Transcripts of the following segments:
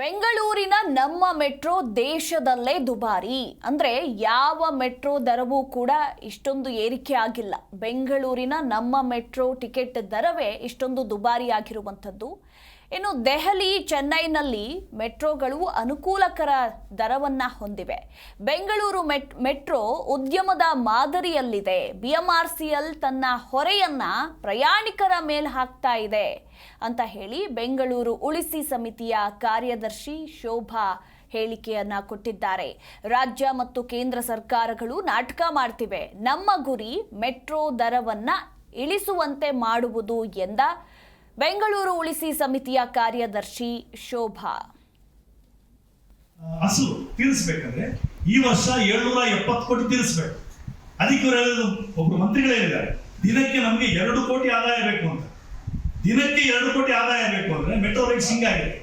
ಬೆಂಗಳೂರಿನ ನಮ್ಮ ಮೆಟ್ರೋ ದೇಶದಲ್ಲೇ ದುಬಾರಿ. ಅಂದ್ರೆ ಯಾವ ಮೆಟ್ರೋ ದರವೂ ಕೂಡ ಇಷ್ಟೊಂದು ಏರಿಕೆ ಆಗಿಲ್ಲ. ಬೆಂಗಳೂರಿನ ನಮ್ಮ ಮೆಟ್ರೋ ಟಿಕೆಟ್ ದರವೇ ಇಷ್ಟೊಂದು ದುಬಾರಿ ಆಗಿರುವಂಥದ್ದು. ಇನ್ನು ದೆಹಲಿ, ಚೆನ್ನೈನಲ್ಲಿ ಮೆಟ್ರೋಗಳು ಅನುಕೂಲಕರ ದರವನ್ನ ಹೊಂದಿವೆ. ಬೆಂಗಳೂರು ಮೆಟ್, ಮೆಟ್ರೋ ಉದ್ಯಮದ ಮಾದರಿಯಲ್ಲಿದೆ. ಬಿಎಂಆರ್ಸಿಎಲ್ ತನ್ನ ಹೊರೆಯನ್ನ ಪ್ರಯಾಣಿಕರ ಮೇಲೆ ಹಾಕ್ತಾ ಇದೆ ಅಂತ ಹೇಳಿ ಬೆಂಗಳೂರು ಉಳಿಸಿ ಸಮಿತಿಯ ಕಾರ್ಯದರ್ಶಿ ಶೋಭಾ ಹೇಳಿಕೆಯನ್ನ ಕೊಟ್ಟಿದ್ದಾರೆ. ರಾಜ್ಯ ಮತ್ತು ಕೇಂದ್ರ ಸರ್ಕಾರಗಳು ನಾಟಕ ಮಾಡ್ತಿವೆ. ನಮ್ಮ ಗುರಿ ಮೆಟ್ರೋ ದರವನ್ನ ಇಳಿಸುವಂತೆ ಮಾಡುವುದು ಎಂದ ಬೆಂಗಳೂರು ಉಳಿಸಿ ಸಮಿತಿಯ ಕಾರ್ಯದರ್ಶಿ ಶೋಭಾ. ಹಸು ತೀರಿಸ್ಬೇಕಂದ್ರೆ ಈ ವರ್ಷ ಏಳ್ನೂರ ಎಪ್ಪತ್ತು ಕೋಟಿ ತೀರಿಸ್ಬೇಕು. ಅದಕ್ಕೆ ಇವ್ರು ಹೇಳಿದ್ರು ಒಬ್ರು ಮಂತ್ರಿಗಳೇ ಹೇಳಿದ್ದಾರೆ, ದಿನಕ್ಕೆ ನಮಗೆ ಎರಡು ಕೋಟಿ ಆದಾಯ ಬೇಕು ಅಂತ. ದಿನಕ್ಕೆ ಎರಡು ಕೋಟಿ ಆದಾಯ ಬೇಕು ಅಂದ್ರೆ ಮೆಟ್ರೋ ರೈಟ್ಸ್ ಹಿಂಗಾಗಿದೆ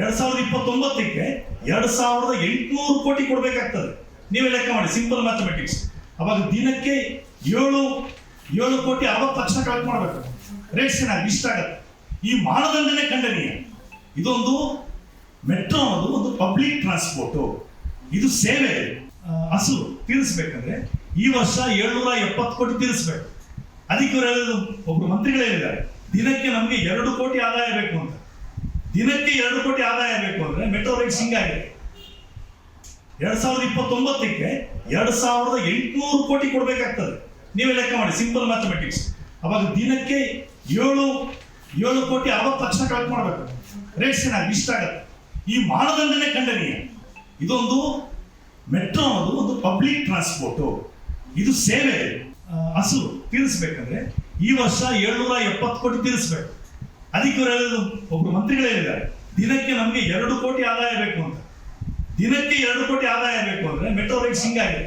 ಎರಡ್ ಸಾವಿರದ ಇಪ್ಪತ್ತೊಂಬತ್ತಕ್ಕೆ ಎರಡ್ ಸಾವಿರದ ಎಂಟುನೂರು ಕೋಟಿ ಕೊಡಬೇಕಾಗ್ತದೆ. ನೀವೇ ಲೆಕ್ಕ ಮಾಡಿ, ಸಿಂಪಲ್ ಮ್ಯಾಥಮೆಟಿಕ್ಸ್. ಅವಾಗ ದಿನಕ್ಕೆ ಏಳು ಏಳು ಕೋಟಿ ಅರವತ್ತು ಲಕ್ಷ ಕಲೆಕ್ಟ್ ಮಾಡಬೇಕು. ರೇಷನ್ ಆಗಿ ಈ ಮಾನದಂಡನೆ ಖಂಡನೀಯ. ಇದೊಂದು ಮೆಟ್ರೋ ಅನ್ನೋದು ಒಂದು ಪಬ್ಲಿಕ್ ಟ್ರಾನ್ಸ್ಪೋರ್ಟು ಇದು ಸೇವೆ. ಹಸು ತೀರಿಸ್ಬೇಕಂದ್ರೆ ಈ ವರ್ಷ ಏಳ್ನೂರ ಎಪ್ಪತ್ತು ಕೋಟಿ ತೀರಿಸ್ಬೇಕು. ಅದಕ್ಕೆ ಒಬ್ಬರು ಹೇಳಿದ್ರು ಒಬ್ರು ಮಂತ್ರಿಗಳೇ ಹೇಳಿದ್ದಾರೆ. ದಿನಕ್ಕೆ ನಮಗೆ ಎರಡು ಕೋಟಿ ಆದಾಯ ಬೇಕು ಅಂತ. ದಿನಕ್ಕೆ ಎರಡು ಕೋಟಿ ಆದಾಯ ಬೇಕು ಅಂದ್ರೆ ಮೆಟ್ರೋ ರೈಟ್ಸ್ ಹಿಂಗಾಗಿದೆ ಎರಡ್ ಸಾವಿರದ ಇಪ್ಪತ್ತೊಂಬತ್ತಕ್ಕೆ ಎರಡ್ ಸಾವಿರದ ಎಂಟುನೂರು ಕೋಟಿ ಕೊಡ್ಬೇಕಾಗ್ತದೆ. ನೀವೇ ಲೆಕ್ಕ ಮಾಡಿ ಸಿಂಪಲ್ ಮ್ಯಾಥಮೆಟಿಕ್ಸ್ ಅವಾಗ ದಿನಕ್ಕೆ ಏಳು ಏಳು ಕೋಟಿ ಅರವತ್ತು ಲಕ್ಷ ಕಲೆಕ್ಟ್ ಮಾಡಬೇಕು. ರೇಟ್ಸ್ ಏನಾಗಿ ಇಷ್ಟ ಆಗತ್ತೆ. ಈ ಮಾನದಂಡನೆ ಖಂಡನೀಯ. ಇದೊಂದು ಮೆಟ್ರೋ ಅನ್ನೋದು ಒಂದು ಪಬ್ಲಿಕ್ ಟ್ರಾನ್ಸ್ಪೋರ್ಟು ಇದು ಸೇವೆ. ಹಸು ತೀರಿಸ್ಬೇಕಂದ್ರೆ ಈ ವರ್ಷ ಏಳ್ನೂರ ಎಪ್ಪತ್ತು ಕೋಟಿ ತೀರಿಸ್ಬೇಕು. ಅದಕ್ಕೆ ಇವರು ಒಬ್ಬರು ಮಂತ್ರಿಗಳೇ ಹೇಳಿದ್ದಾರೆ. ದಿನಕ್ಕೆ ನಮಗೆ ಎರಡು ಕೋಟಿ ಆದಾಯ ಬೇಕು ಅಂತ. ದಿನಕ್ಕೆ ಎರಡು ಕೋಟಿ ಆದಾಯ ಬೇಕು ಅಂದ್ರೆ ಮೆಟ್ರೋ ರೈಟ್ಸ್ ಹಿಂಗಾಗಿದೆ.